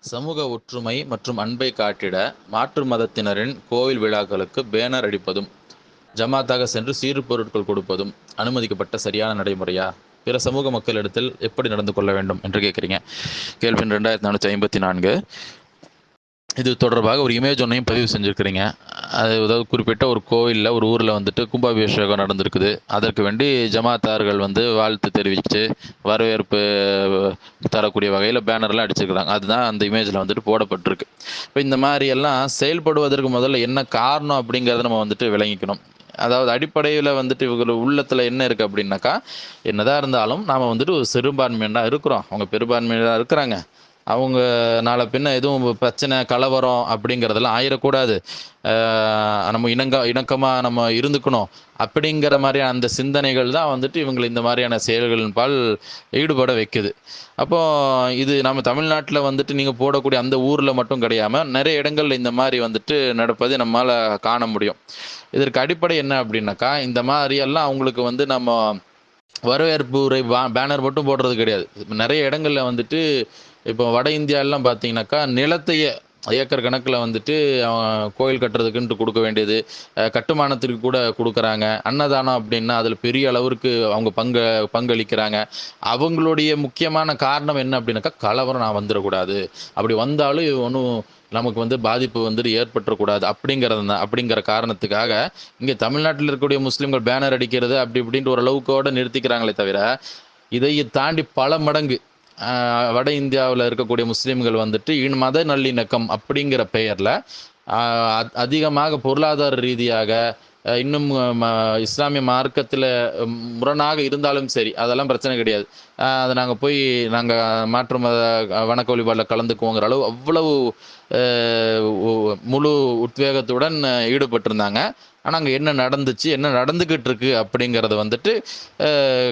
சமூக ஒற்றுமை மற்றும் அன்பை காட்டிட மாற்று மதத்தினரின் கோவில் விழாக்களுக்கு பேனர் அடிப்பதும் ஜமாத்தாக சென்று சீறு பொருட்கள் கொடுப்பதும் அனுமதிக்கப்பட்ட சரியான நடைமுறையா? பிற சமூக மக்களிடத்தில் எப்படி நடந்து கொள்ள வேண்டும் என்று கேட்குறீங்க. கேள்வி ரெண்டாயிரத்தி நானூற்றி ஐம்பத்தி நான்கு. இது தொடர்பாக ஒரு இமேஜ் ஒன்றையும் பதிவு செஞ்சுருக்கிறீங்க. அது ஏதாவது குறிப்பிட்ட ஒரு கோவிலில் ஒரு ஊரில் வந்துட்டு கும்பாபிஷேகம் நடந்திருக்குது. அதற்கு வேண்டி ஜமாத்தார்கள் வந்து வாழ்த்து தெரிவித்து வரவேற்பு தரக்கூடிய வகையில் பேனர்லாம் அடிச்சிருக்கிறாங்க. அதுதான் அந்த இமேஜில் வந்துட்டு போடப்பட்டிருக்கு. இப்போ இந்த மாதிரி எல்லாம் செயல்படுவதற்கு முதல்ல என்ன காரணம் அப்படிங்கிறத நம்ம வந்துட்டு விளங்கிக்கணும். அதாவது அடிப்படையில் வந்துட்டு இவங்க உள்ளத்தில் என்ன இருக்குது அப்படின்னாக்கா என்னதான் இருந்தாலும் நாம் வந்துட்டு ஒரு சிறுபான்மையினராக இருக்கிறோம். அவங்க பெரும்பான்மையினராக இருக்கிறாங்க. அவங்க நாளை பின்ன எதுவும் பிரச்சனை கலவரம் அப்படிங்கிறதெல்லாம் ஆயிடக்கூடாது நம்ம இணங்க இணக்கமாக நம்ம இருந்துக்கணும். அப்படிங்கிற மாதிரியான அந்த சிந்தனைகள் தான் வந்துட்டு இவங்களை இந்த மாதிரியான செயல்களின் பால் ஈடுபட வைக்குது. அப்போ இது நம்ம தமிழ்நாட்டில் வந்துட்டு நீங்கள் போடக்கூடிய அந்த ஊரில் மட்டும் கிடையாமல் நிறைய இடங்கள்ல இந்த மாதிரி வந்துட்டு நடப்பதை நம்மளால் காண முடியும். இதற்கு அடிப்படை என்ன அப்படின்னாக்கா இந்த மாதிரியெல்லாம் அவங்களுக்கு வந்து நம்ம வரவேற்பு உரை பேனர் மட்டும் போடுறது கிடையாது. நிறைய இடங்களில் வந்துட்டு இப்போ வட இந்தியாலாம் பார்த்தீங்கன்னாக்கா நிலத்தையே ஏக்கர் கணக்கில் வந்துட்டு கோயில் கட்டுறதுக்குன்ட்டு கொடுக்க வேண்டியது கட்டுமானத்துக்கு கட்டுமானத்திற்கு கூட கொடுக்குறாங்க. அன்னதானம் அப்படின்னா அதில் பெரிய அளவிற்கு அவங்க பங்கு பங்களிக்கிறாங்க. அவங்களுடைய முக்கியமான காரணம் என்ன அப்படின்னாக்கா கலவரம் நான் வந்துடக்கூடாது அப்படி வந்தாலும் ஒன்றும் நமக்கு வந்து பாதிப்பு வந்துட்டு ஏற்பட்டுறக்கூடாது. அப்படிங்கிறது தான். அப்படிங்கிற காரணத்துக்காக இங்கே தமிழ்நாட்டில் இருக்கக்கூடிய முஸ்லீம்கள் பேனர் அடிக்கிறது அப்படி இப்படின்ட்டு ஓரளவுக்கோடு நிறுத்திக்கிறாங்களே தவிர இதை தாண்டி பல மடங்கு வட இந்தியாவில் இருக்கக்கூடிய முஸ்லீம்கள் வந்துட்டு இன் மத நல்லிணக்கம் அப்படிங்கிற பெயரில் அதிகமாக பொருளாதார ரீதியாக இன்னும் இஸ்லாமிய மார்க்கத்தில் முரணாக இருந்தாலும் சரி அதெல்லாம் பிரச்சனை கிடையாது. அதை நாங்கள் போய் நாங்கள் மாற்று மத வணக்க வழிபாடில் கலந்துக்குவோங்கிற அளவு அவ்வளவு முழு உத்வேகத்துடன் ஈடுபட்டிருந்தாங்க. ஆனால் அங்கே என்ன நடந்துச்சு என்ன நடந்துக்கிட்டு இருக்கு அப்படிங்கிறது வந்துட்டு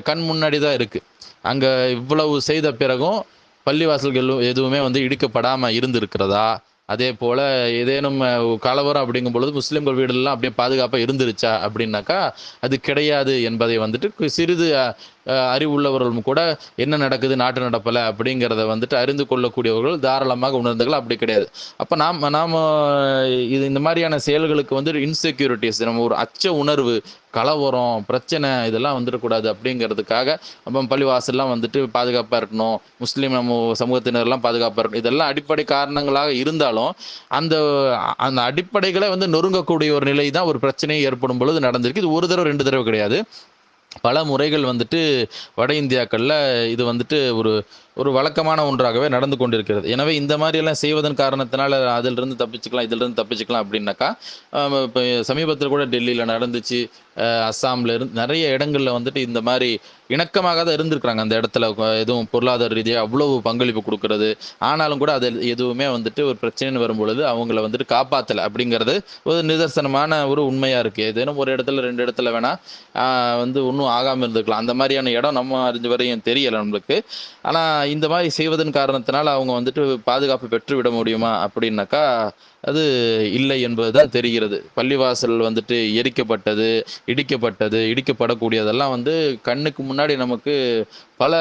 கண் முன்னாடி தான் இருக்குது அங்கே இவ்வளவு செய்த பிறகும் பள்ளிவாசல்கள் எதுவுமே வந்து இடிக்கப்படாமல் இருந்திருக்கிறதா? அதே போல் ஏதேனும் கலவரம் அப்படிங்கும் பொழுது முஸ்லீம்கள் வீடுலாம் அப்படியே பாதுகாப்பாக இருந்துருச்சா? அப்படின்னாக்கா அது கிடையாது என்பதை வந்துட்டு சிறிது அறிவுள்ளவர்களும் கூட என்ன நடக்குது நாட்டு நடப்பலை அப்படிங்கிறத வந்துட்டு அறிந்து கொள்ளக்கூடியவர்கள் தாராளமாக உணர்ந்துகள் அப்படி கிடையாது. அப்போ நாம் நாம் இது இந்த மாதிரியான செயல்களுக்கு வந்து இன்செக்யூரிட்டிஸ் நம்ம ஒரு அச்ச உணர்வு கலவரம் பிரச்சனை இதெல்லாம் வந்துடக்கூடாது அப்படிங்கிறதுக்காக நம்ம பள்ளிவாசல்லாம் வந்துட்டு பாதுகாப்பாக இருக்கணும். முஸ்லீம் நம்ம சமூகத்தினர்லாம் பாதுகாப்பாக இருக்கணும். இதெல்லாம் அடிப்படை காரணங்களாக இருந்தாலும் அந்த அந்த அடிப்படைகளை வந்து நொறுங்கக்கூடிய ஒரு நிலை தான் ஒரு பிரச்சனை ஏற்படும் பொழுது நடந்திருக்கு. இது ஒரு தடவை ரெண்டு தடவை கிடையாது. பல முறைகள் வந்துட்டு வட இந்தியாக்களில் இது வந்துட்டு ஒரு ஒரு வழக்கமான ஒன்றாகவே நடந்து கொண்டிருக்கிறது. எனவே இந்த மாதிரியெல்லாம் செய்வதன் காரணத்தினால அதிலிருந்து தப்பிச்சுக்கலாம் இதிலிருந்து தப்பிச்சுக்கலாம் அப்படின்னாக்கா இப்போ சமீபத்தில் கூட டெல்லியில் நடந்துச்சு அஸ்ஸாமில் இருந்து நிறைய இடங்களில் வந்துட்டு இந்த மாதிரி இணக்கமாக தான் இருந்திருக்கிறாங்க. அந்த இடத்துல எதுவும் பொருளாதார ரீதியாக அவ்வளவு பங்களிப்பு கொடுக்கறது. ஆனாலும் கூட அது எதுவுமே வந்துட்டு ஒரு பிரச்சனைன்னு வரும்பொழுது அவங்கள வந்துட்டு காப்பாற்றலை அப்படிங்கிறது ஒரு நிதர்சனமான ஒரு உண்மையாக இருக்குது ஏதேனும் ஒரு இடத்துல ரெண்டு இடத்துல வேணால் வந்து ஒன்றும் ஆகாமல் இருந்திருக்கலாம். அந்த மாதிரியான இடம் நம்ம அறிஞ்ச வரையும் தெரியலை நம்மளுக்கு. ஆனால் இந்த மாதிரி செய்வதன் காரணத்தினால் அவங்க வந்துட்டு பாதுகாப்பு பெற்று விட முடியுமா அப்படின்னாக்கா அது இல்லை என்பதுதான் தெரிகிறது. பள்ளிவாசல் வந்துட்டு எரிக்கப்பட்டது இடிக்கப்பட்டது இடிக்கப்படக்கூடியதெல்லாம் வந்து கண்ணுக்கு முன்னாடி நமக்கு பல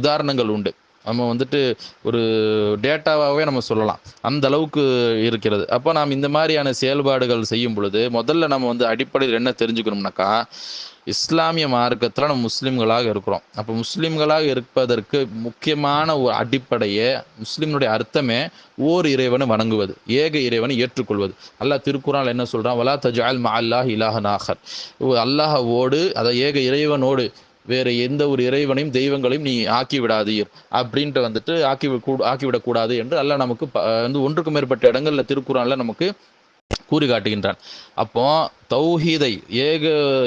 உதாரணங்கள் உண்டு. நம்ம வந்துட்டு ஒரு டேட்டாவாகவே நம்ம சொல்லலாம். அந்த அளவுக்கு இருக்கிறது. அப்போ நாம் இந்த மாதிரியான செயல்பாடுகள் செய்யும் பொழுது முதல்ல நம்ம வந்து அடிப்படையில் என்ன தெரிஞ்சுக்கணும்னாக்கா இஸ்லாமிய மார்க்கத்தில் நம்ம முஸ்லீம்களாக இருக்கிறோம். அப்போ முஸ்லீம்களாக இருப்பதற்கு முக்கியமான ஒரு அடிப்படையே முஸ்லீம்னுடைய அர்த்தமே ஓர் இறைவனை வணங்குவது ஏக இறைவனை ஏற்றுக்கொள்வது. அல்லாஹ் திருக்குறான் என்ன சொல்கிறான் வலா தஜால் மா அல்லாஹ் இலாஹ நாகர் அல்லாஹோடு அதை ஏக இறைவனோடு வேறு எந்த ஒரு இறைவனையும் தெய்வங்களையும் நீ ஆக்கி விடாதீர் அப்படின்ட்டு வந்துட்டு ஆக்கி கூ- ஆக்கிவிடக்கூடாது என்று அல்ல நமக்கு ப- வந்து ஒன்றுக்கு மேற்பட்ட இடங்களில் திருக்குறான்ல நமக்கு கூறி காட்டுகின்றான் அப்போ தௌஹீதை ஏக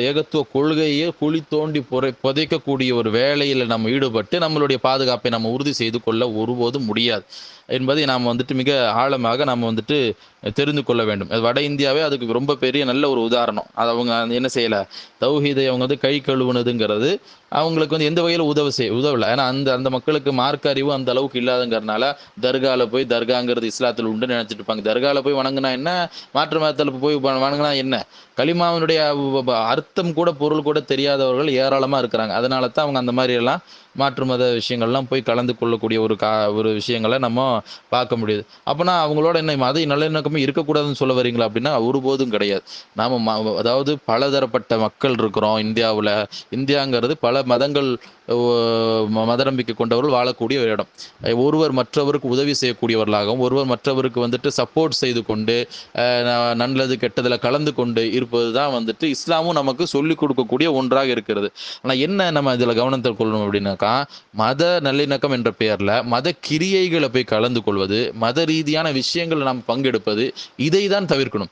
ஏகத்துவ கொள்கையை குழி தோண்டி புரை புதைக்கக்கூடிய ஒரு வேலையில் நம்ம ஈடுபட்டு நம்மளுடைய பாதுகாப்பை நம்ம உறுதி செய்து கொள்ள ஒருபோதும் முடியாது. என்பதை நாம் வந்துட்டு மிக ஆழமாக நாம் வந்துட்டு தெரிந்து கொள்ள வேண்டும். அது வட இந்தியாவே அதுக்கு ரொம்ப பெரிய நல்ல ஒரு உதாரணம். அது அவங்க என்ன செய்யலை? தௌஹீதை அவங்க வந்து கை கழுவுனதுங்கிறது அவங்களுக்கு வந்து எந்த வகையில் உதவ செய்ய உதவலை. ஏன்னா அந்த அந்த மக்களுக்கு மார்க்க அறிவு அந்த அளவுக்கு இல்லாதங்கிறனால தர்காவில் போய் தர்காங்கிறது இஸ்லாத்தில் உண்டு நினச்சிட்டு இருப்பாங்க. தர்காவில் போய் வணங்கினா என்ன? மாற்று மதத்தில் போய் வணங்கினா என்ன? களிமாவனுடைய அர்த்தம் கூட பொருள் கூட தெரியாதவர்கள் ஏராளமாக இருக்கிறாங்க. அதனால தான் அவங்க அந்த மாதிரி எல்லாம் மாற்று மத விஷயங்கள்லாம் போய் கலந்து கொள்ளக்கூடிய ஒரு கா ஒரு விஷயங்களை நம்ம பார்க்க முடியுது. அப்போனா அவங்களோட என்ன மத நல்லிணக்கமே இருக்கக்கூடாதுன்னு சொல்ல வரீங்களா அப்படின்னா ஒருபோதும் கிடையாது. நாம் ம- அதாவது பலதரப்பட்ட மக்கள் இருக்கிறோம் இந்தியாவில். இந்தியாங்கிறது பல மதங்கள் ம- மத நம்பிக்கை கொண்டவர்கள் வாழக்கூடிய ஒரு இடம். ஒருவர் மற்றவருக்கு உதவி செய்யக்கூடியவர்களாகவும் ஒருவர் மற்றவருக்கு வந்துட்டு சப்போர்ட் செய்து கொண்டு ந- நல்லது கெட்டதில் கலந்து கொண்டு இருப்பது தான் வந்துட்டு இஸ்லாமும் நமக்கு சொல்லிக் கொடுக்கக்கூடிய ஒன்றாக இருக்கிறது. ஆனால் என்ன நம்ம இதில் கவனத்தில் கொள்ளணும் அப்படின்னாக்கா மத நல்லிணக்கம் என்ற பெயரில் மத கிரியைகளை போய் கலந்து கொள்வது மத ரீதியான விஷயங்களை நாம் பங்கெடுப்பது இதை தான் தவிர்க்கணும்.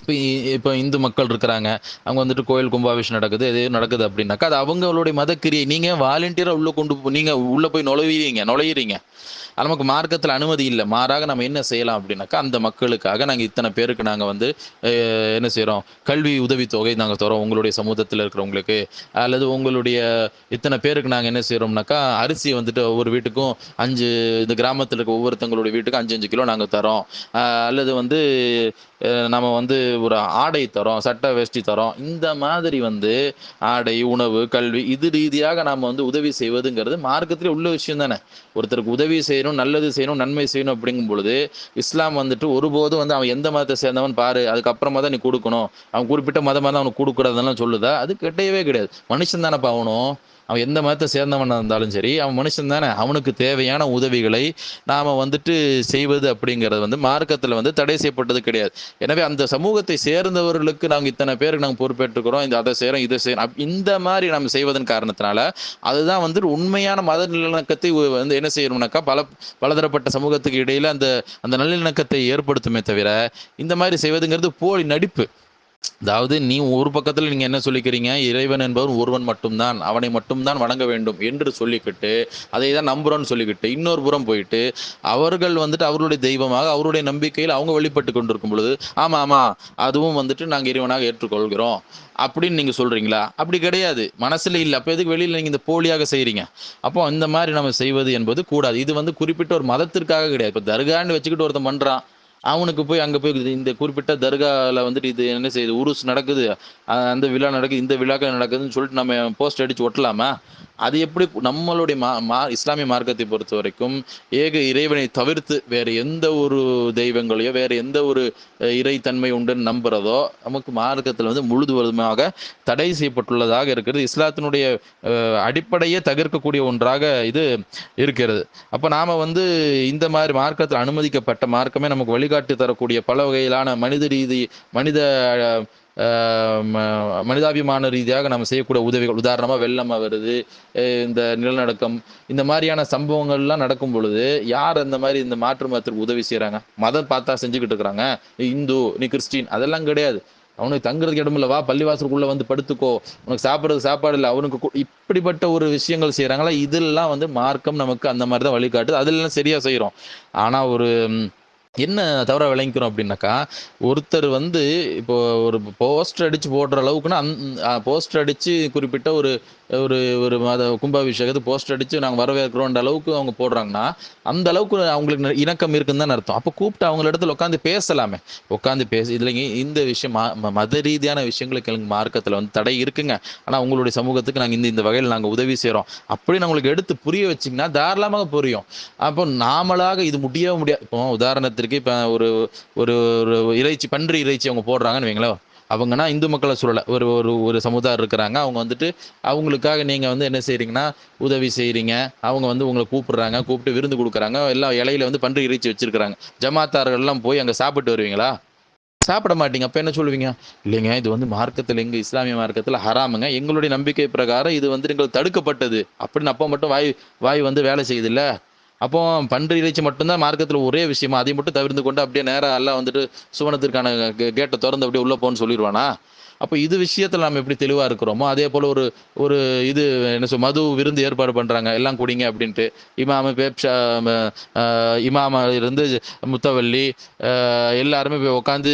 இப்போ இப்போ இந்து மக்கள் இருக்கிறாங்க. அவங்க வந்துட்டு கோயில் கும்பாபிஷேகம் நடக்குது எது நடக்குது அப்படின்னாக்கா அது அவங்களுடைய மதக்கிரியை நீங்கள் வாலண்டியராக உள்ளே கொண்டு நீங்கள் உள்ளே போய் நுழைவீங்க நுழையிறீங்க. அது நமக்கு மார்க்கத்தில் அனுமதி இல்லை. மாறாக நம்ம என்ன செய்யலாம் அப்படின்னாக்கா அந்த மக்களுக்காக நாங்கள் இத்தனை பேருக்கு நாங்கள் வந்து என்ன செய்கிறோம் கல்வி உதவித்தொகை நாங்கள் தரோம் உங்களுடைய சமூகத்தில் இருக்கிறவங்களுக்கு அல்லது உங்களுடைய இத்தனை பேருக்கு நாங்கள் என்ன செய்கிறோம்னாக்கா அரிசி வந்துட்டு ஒவ்வொரு வீட்டுக்கும் அஞ்சு இந்த கிராமத்தில் இருக்க ஒவ்வொருத்தங்களுடைய வீட்டுக்கும் அஞ்சு அஞ்சு கிலோ நாங்கள் தரோம் அல்லது வந்து நம்ம வந்து ஒரு ஆடை தரோம் சட்டை வேஷ்டி தரோம். இந்த மாதிரி வந்து ஆடை உணவு கல்வி இது ரீதியாக நாம் வந்து உதவி செய்வதுங்கிறது மார்க்கத்தில் உள்ள விஷயம் தானே. ஒருத்தருக்கு உதவி செய்யணும் நல்லது செய்யணும் நன்மை செய்யணும் அப்படிங்கும் பொழுது இஸ்லாம் வந்துட்டு ஒருபோதும் வந்து அவன் எந்த மதத்தை சேர்ந்தவன் பாரு அதுக்கப்புறமா தான் நீ கொடுக்கணும். அவன் குறிப்பிட்ட மதமாக தான் அவனுக்கு கொடுக்குறதெல்லாம் சொல்லுதா? அது கிடையவே கிடையாது. மனுஷன் தானே பாவணும் அவன் எந்த மதத்தை சேர்ந்தவனாக இருந்தாலும் சரி அவன் மனுஷன் தானே. அவனுக்கு தேவையான உதவிகளை நாம் வந்துட்டு செய்வது அப்படிங்கிறது வந்து மார்க்கத்தில் வந்து தடை செய்யப்பட்டது கிடையாது. எனவே அந்த சமூகத்தை சேர்ந்தவர்களுக்கு நாங்கள் இத்தனை பேருக்கு நாங்கள் பொறுப்பேற்றுக்கிறோம். இந்த அதை செய்கிறோம் இதை செய்கிறோம் இந்த மாதிரி நம்ம செய்வதன் காரணத்தினால அதுதான் வந்து உண்மையான மத நல்லிணக்கத்தை வந்து என்ன செய்யணும்னாக்கா பல பலதரப்பட்ட சமூகத்துக்கு இடையில அந்த அந்த நல்லிணக்கத்தை ஏற்படுத்துமே தவிர இந்த மாதிரி செய்வதுங்கிறது போலி நடிப்பு. அதாவது நீ ஒரு பக்கத்தில் நீங்க என்ன சொல்லிக்கிறீங்க? இறைவன் என்பவன் ஒருவன் மட்டும்தான் அவனை மட்டும்தான் வணங்க வேண்டும் என்று சொல்லிக்கிட்டு அதை தான் நம்புறோம்னு சொல்லிக்கிட்டு இன்னொரு புறம் போயிட்டு அவர்கள் வந்துட்டு அவருடைய தெய்வமாக அவருடைய நம்பிக்கையில் அவங்க வெளிப்பட்டு கொண்டிருக்கும் பொழுது ஆமா ஆமா அதுவும் வந்துட்டு நாங்க இறைவனாக ஏற்றுக்கொள்கிறோம் அப்படின்னு நீங்க சொல்றீங்களா? அப்படி கிடையாது. மனசுல இல்லை. அப்போ எதுக்கு வெளியில நீங்க இந்த போலியாக செய்கிறீங்க அப்போ இந்த மாதிரி நம்ம செய்வது என்பது கூடாது. இது வந்து குறிப்பிட்ட ஒரு மதத்திற்காக கிடையாது. இப்போ தர்கான்னு வச்சுக்கிட்டு ஒருத்தன் பண்றான். அவனுக்கு போய் அங்கே போய் இந்த குறிப்பிட்ட தர்காவில் வந்துட்டு இது என்ன செய்யுது? உருஸ் நடக்குது. அந்த விழா நடக்குது. இந்த விழாக்கள் நடக்குதுன்னு சொல்லிட்டு நம்ம போஸ்ட் அடிச்சு ஒட்டலாமா? அது எப்படி நம்மளுடைய மா மா இஸ்லாமிய மார்க்கத்தை பொறுத்த வரைக்கும் ஏக இறைவனை தவிர்த்து வேறு எந்த ஒரு தெய்வங்களையோ வேறு எந்த ஒரு இறைத்தன்மை உண்டுன்னு நம்புறதோ நமக்கு மார்க்கத்தில் வந்து முழுதுவதுமாக தடை செய்யப்பட்டுள்ளதாக இருக்கிறது. இஸ்லாத்தினுடைய அடிப்படையே தகர்க்கக்கூடிய ஒன்றாக இது இருக்கிறது. அப்போ நாம வந்து இந்த மாதிரி மார்க்கத்தில் அனுமதிக்கப்பட்ட மார்க்கமே நமக்கு வழிகாட்டி தரக்கூடிய பல வகையிலான மனித ரீதி மனித மனிதாபிமான ரீதியாக நம்ம செய்யக்கூடிய உதவிகள். உதாரணமாக வெள்ளம் வருது இந்த நிலநடுக்கம் இந்த மாதிரியான சம்பவங்கள்லாம் நடக்கும் பொழுது யார் அந்த மாதிரி இந்த மாற்று மதத்திற்கு உதவி செய்கிறாங்க மதம் பார்த்தா செஞ்சுக்கிட்டு இருக்கிறாங்க. இந்து நீ கிறிஸ்டின் அதெல்லாம் கிடையாது. அவனுக்கு தங்குறதுக்கு இடம் இல்லை வா பள்ளிவாசலுக்குள்ளே வந்து படுத்துக்கோ. உனக்கு சாப்பிட்றதுக்கு சாப்பாடு இல்லை. அவனுக்கு இப்படிப்பட்ட ஒரு விஷயங்கள் செய்கிறாங்களா இதெல்லாம் வந்து மார்க்கம் நமக்கு அந்த மாதிரி தான் வழிகாட்டுது. அதெல்லாம் சரியாக செய்கிறோம் ஆனால் ஒரு என்ன தவிர விளங்கிக்கிறோம் அப்படின்னாக்கா ஒருத்தர் வந்து இப்போ ஒரு போஸ்டர் அடிச்சு போடுற அளவுக்குன்னா அந் போஸ்டர் அடிச்சு குறிப்பிட்ட ஒரு ஒரு ஒரு மத கும்பாபிஷேகத்தை போஸ்டர் அடிச்சு நாங்கள் வரவேற்கிறோன்ற அளவுக்கு அவங்க போடுறாங்கன்னா அந்த அளவுக்கு அவங்களுக்கு ந- இணக்கம் இருக்குன்னு தான் அர்த்தம். அப்போ கூப்பிட்டு அவங்கள இடத்துல உட்காந்து பேசலாமே. உட்காந்து பேசி இல்லைங்க இந்த விஷயம் ம- மத ரீதியான விஷயங்களுக்கு எங்களுக்கு மார்க்கத்தில் வந்து தடை இருக்குங்க. ஆனால் உங்களுடைய சமூகத்துக்கு நாங்கள் இந்த இந்த வகையில் நாங்கள் உதவி செய்கிறோம் அப்படின்னு உங்களுக்கு எடுத்து புரிய வச்சிங்கன்னா தாராளமாக புரியும். அப்போ நாமளாக இது முடியவே முடியாது. இப்போ உதாரணத்திற்கு இப்போ ஒரு ஒரு ஒரு இறைச்சி பன்றி இறைச்சி அவங்க போடுறாங்கன்னு வைங்களேன். அவங்கன்னா இந்து மக்களை சொல்லலை ஒரு ஒரு ஒரு சமுதாயம் இருக்கிறாங்க. அவங்க வந்துட்டு அவங்களுக்காக நீங்கள் வந்து என்ன செய்கிறீங்கன்னா உதவி செய்கிறீங்க அவங்க வந்து உங்களை கூப்பிடுறாங்க. கூப்பிட்டு விருந்து கொடுக்குறாங்க. எல்லாம் இலையில வந்து பன்றி இறைச்சி வச்சிருக்கிறாங்க. ஜமாத்தார்கள்லாம் போய் அங்கே சாப்பிட்டு வருவீங்களா? சாப்பிட மாட்டீங்க. அப்போ என்ன சொல்லுவீங்க? இல்லைங்க இது வந்து மார்க்கத்தில் இங்கே இஸ்லாமிய மார்க்கத்தில் ஹராமுங்க. எங்களுடைய நம்பிக்கை பிரகாரம் இது வந்து எங்களுக்கு தடுக்கப்பட்டது. அப்படின்னு அப்போ மட்டும் வாய் வாய் வந்து வேலை செய்யுதுல்ல அப்போ பன்றி இறைச்சி மட்டும்தான் மார்க்கத்தில் ஒரே விஷயமா அதை மட்டும் தவிர்த்து கொண்டு அப்படியே நேராக எல்லாம் வந்துட்டு சுவனத்திற்கான கேட்டை திறந்து அப்படியே உள்ளே போன்னு சொல்லிடுவானா? அப்போ இது விஷயத்தில் நம்ம எப்படி தெளிவாக இருக்கிறோமோ அதே போல் ஒரு ஒரு இது என்ன சொல் மது விருந்து ஏற்பாடு பண்ணுறாங்க எல்லாம் குடிங்க அப்படின்ட்டு. இமாம பேப்ஷா இமாம இருந்து முத்தவல்லி எல்லாருமே போய் உட்காந்து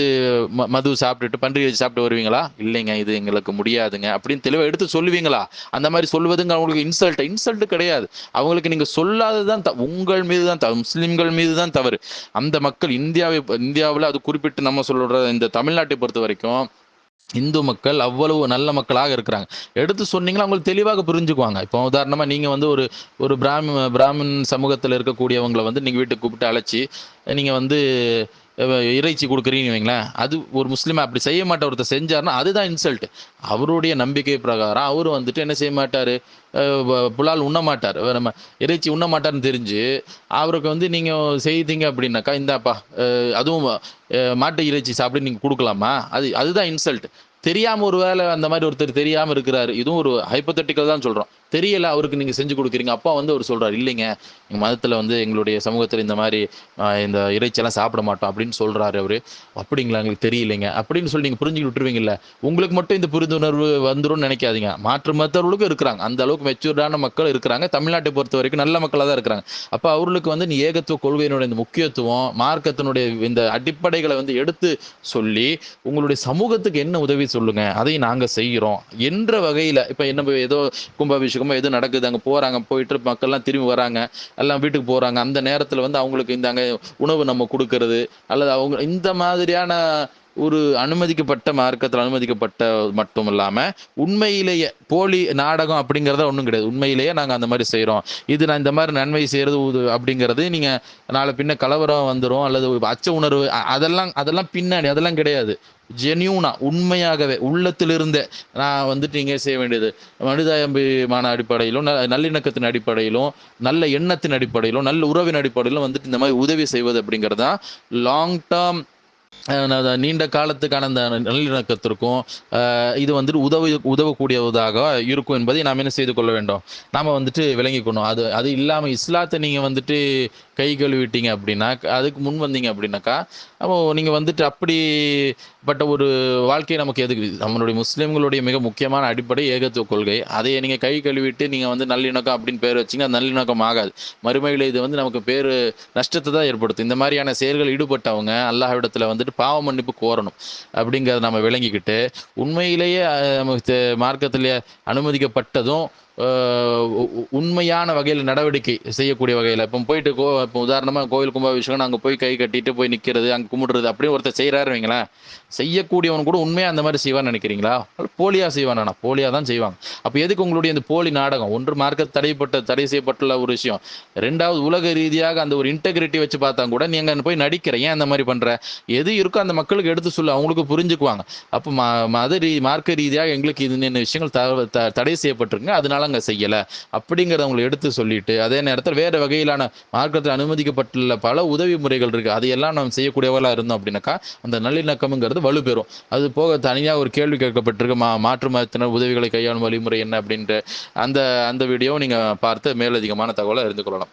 ம மது சாப்பிட்டுட்டு பண்டிகை வச்சு சாப்பிட்டு வருவீங்களா? இல்லைங்க இது எங்களுக்கு முடியாதுங்க. அப்படின்னு தெளிவாக எடுத்து சொல்லுவீங்களா? அந்த மாதிரி சொல்வதுங்க அவங்களுக்கு இன்சல்ட் இன்சல்ட் கிடையாது. அவங்களுக்கு நீங்கள் சொல்லாதது தான் த- உங்கள் மீது தான் த- முஸ்லீம்கள் மீது தான் தவறு. அந்த மக்கள் இந்தியாவை இந்தியாவில் அது குறிப்பிட்டு நம்ம சொல்ற இந்த தமிழ்நாட்டை பொறுத்த வரைக்கும் இந்து மக்கள் அவ்வளவு நல்ல மக்களாக இருக்கிறாங்க. எடுத்து சொன்னீங்கன்னா அவங்களுக்கு தெளிவாக புரிஞ்சுக்குவாங்க. இப்போ உதாரணமாக நீங்கள் வந்து ஒரு ஒரு பிராமி பிராமின் சமூகத்தில் இருக்கக்கூடியவங்களை வந்து நீங்கள் வீட்டுக்கு கூப்பிட்டு அழைச்சி நீங்கள் வந்து இறைச்சி கொடுக்குறீங்கன்னு வைங்களேன். அது ஒரு முஸ்லீம் அப்படி செய்ய மாட்டார் ஒருத்தர் செஞ்சாருன்னா அதுதான் இன்சல்ட் அவருடைய நம்பிக்கை பிரகாரம் அவர் வந்துட்டு என்ன செய்ய மாட்டார்? புலால் உண்ண மாட்டார். நம்ம இறைச்சி உண்ண மாட்டார்னு தெரிஞ்சு அவருக்கு வந்து நீங்கள் செய்தீங்க அப்படின்னாக்கா இந்தாப்பா அதுவும் மாட்டு இறைச்சி சாப்பிட்டு நீங்கள் கொடுக்கலாமா? அது அதுதான் இன்சல்ட் தெரியாம ஒரு வேலை அந்த மாதிரி ஒருத்தர் தெரியாம இருக்கிறாரு. இதுவும் ஒரு ஹைப்போதட்டிக்கல் தான் சொல்றோம். தெரியல அவருக்கு நீங்க செஞ்சு கொடுக்குறீங்க. அப்பா வந்து அவர் சொல்றாரு இல்லைங்க எங்க மதத்துல வந்து எங்களுடைய சமூகத்துல இந்த மாதிரி இந்த இறைச்சியெல்லாம் சாப்பிட மாட்டோம் அப்படின்னு சொல்றாரு அவரு. அப்படிங்களா எங்களுக்கு தெரியலைங்க. அப்படின்னு சொல்லி நீங்க புரிஞ்சுக்கிட்டு விட்டுருவீங்கல்ல உங்களுக்கு மட்டும் இந்த புரிந்துணர்வு வந்துடும் நினைக்காதீங்க. மாற்று மதத்தவர்களுக்கும் இருக்கிறாங்க. அந்த அளவுக்கு மெச்சூர்டான மக்கள் இருக்கிறாங்க. தமிழ்நாட்டை பொறுத்த வரைக்கும் நல்ல மக்களாக தான் இருக்கிறாங்க. அப்ப அவர்களுக்கு வந்து நீ ஏகத்துவ கொள்கையினுடைய இந்த முக்கியத்துவம் மார்க்கத்தினுடைய இந்த அடிப்படைகளை வந்து எடுத்து சொல்லி உங்களுடைய சமூகத்துக்கு என்ன உதவி சொல்லுங்க அதை நாங்க செய்கிறோம் என்ற வகையில இப்ப என்ன ஏதோ கும்பாபிஷேகம் எது நடக்குது அங்க போறாங்க போயிட்டு மக்கள்லாம் திரும்பி வராங்க எல்லாம் வீட்டுக்கு போறாங்க. அந்த நேரத்துல வந்து அவங்களுக்கு இந்த அங்கே உணவு நம்ம கொடுக்கறது அல்லது அவங்க இந்த மாதிரியான ஒரு அனுமதிக்கப்பட்ட மார்க்கத்தில் அனுமதிக்கப்பட்ட மட்டும் இல்லாம உண்மையிலேயே போலி நாடகம் அப்படிங்கிறத ஒன்றும் கிடையாது. உண்மையிலேயே நாங்க அந்த மாதிரி செய்கிறோம் இது நான் இந்த மாதிரி நன்மை செய்யறது அப்படிங்கிறது நீங்க நாளை பின்ன கலவரம் வந்துரும் அல்லது அச்ச உணர்வு அதெல்லாம் அதெல்லாம் பின்னாடி அதெல்லாம் கிடையாது. ஜெனியூனா உண்மையாகவே உள்ளத்திலிருந்தே நான் வந்துட்டு இங்கே செய்ய வேண்டியது. மனிதாயம்பிமான அடிப்படையிலும் ந- நல்லிணக்கத்தின் அடிப்படையிலும் நல்ல எண்ணத்தின் அடிப்படையிலும் நல்ல உறவின் அடிப்படையிலும் வந்துட்டு இந்த மாதிரி உதவி செய்வது அப்படிங்கிறது தான் லாங் டேர்ம் நீண்ட காலத்துக்கான அந்த நல்லிணக்கத்திற்கும் இது வந்துட்டு உதவி உதவக்கூடியதாக இருக்கும் என்பதை நாம் என்ன செய்து கொள்ள வேண்டும்? நாம் வந்துட்டு விளங்கிக்கணும் அது அது இல்லாமல் இஸ்லாத்தை நீங்கள் வந்துட்டு கை கழுவிட்டீங்க அப்படின்னா அதுக்கு முன் வந்தீங்க அப்படின்னாக்கா அப்போ வந்துட்டு அப்படிப்பட்ட ஒரு வாழ்க்கை நமக்கு எதுக்கு? நம்மளுடைய முஸ்லீம்களுடைய மிக முக்கியமான அடிப்படை ஏகத்துவ கொள்கை. அதையே நீங்கள் கை கழுவிட்டு நீங்கள் வந்து நல்லிணக்கம் அப்படின்னு பேர் வச்சீங்க அது நல்லிணக்கம் ஆகாது. மறுமையில் இது வந்து நமக்கு பேர் நஷ்டத்தை தான் ஏற்படுத்தும். இந்த மாதிரியான செயல்கள் ஈடுபட்டவங்க அல்லாஹ் இடத்துல வந்து வந்துட்டு பாவ மன்னிப்பு கோரணும் அப்படிங்கிறத நம்ம விளங்கிக்கிட்டு உண்மையிலேயே நமக்கு மார்க்கத்திலே அனுமதிக்கப்பட்டதும் உண்மையான வகையில் நடவடிக்கை செய்யக்கூடிய வகையில். இப்போ போயிட்டு கோ இப்போ உதாரணமாக கோவில் கும்பாபிஷேகம் அங்கே போய் கை கட்டிட்டு போய் நிற்கிறது அங்கே கும்பிடுறது அப்படின்னு ஒருத்தர் செய்கிறாரு வைங்களேன். செய்யக்கூடியவன் கூட உண்மையாக அந்த மாதிரி செய்வான்னு நினைக்கிறீங்களா? போலியாக செய்வானா போலியாக தான் செய்வாங்க. அப்போ எதுக்கு உங்களுடைய இந்த போலி நாடகம்? ஒன்று மார்க்க தடைப்பட்ட தடை செய்யப்பட்டுள்ள ஒரு விஷயம். ரெண்டாவது உலக ரீதியாக அந்த ஒரு இன்டெகிரிட்டி வச்சு பார்த்தா கூட நீங்கள் அங்கே போய் நடிக்கிற. ஏன் அந்த மாதிரி பண்ணுற எது இருக்கோ அந்த மக்களுக்கு எடுத்து சொல்லு அவங்களுக்கு புரிஞ்சுக்குவாங்க. அப்போ ம மத ரீ மார்க்க ரீதியாக எங்களுக்கு இது விஷயங்கள் த- த- தடை செய்யப்பட்டிருக்குங்க. அதனால அங்க செய்யல அப்படிங்கிறத அவங்களுக்கு எடுத்து சொல்லிட்டு அதே நேரத்தில் வேற வகையிலான மார்க்கத்தில் அனுமதிக்கப்பட்டுள்ள பல உதவி முறைகள் இருக்கு. அதையெல்லாம் நம்ம செய்யக்கூடியவர்களா இருந்தோம் அப்படின்னாக்கா அந்த நல்லிணக்கம்ங்கிறது வலுப்பெறும். அது போக தனியா ஒரு கேள்வி கேட்கப்பட்டிருக்கு மா மாற்று மதத்தினர் உதவிகளை கையாளும் வழிமுறை என்ன அப்படின்ட்டு அந்த அந்த வீடியோவை நீங்க பார்த்து மேலதிகமான தகவலை அறிந்து கொள்ளலாம்.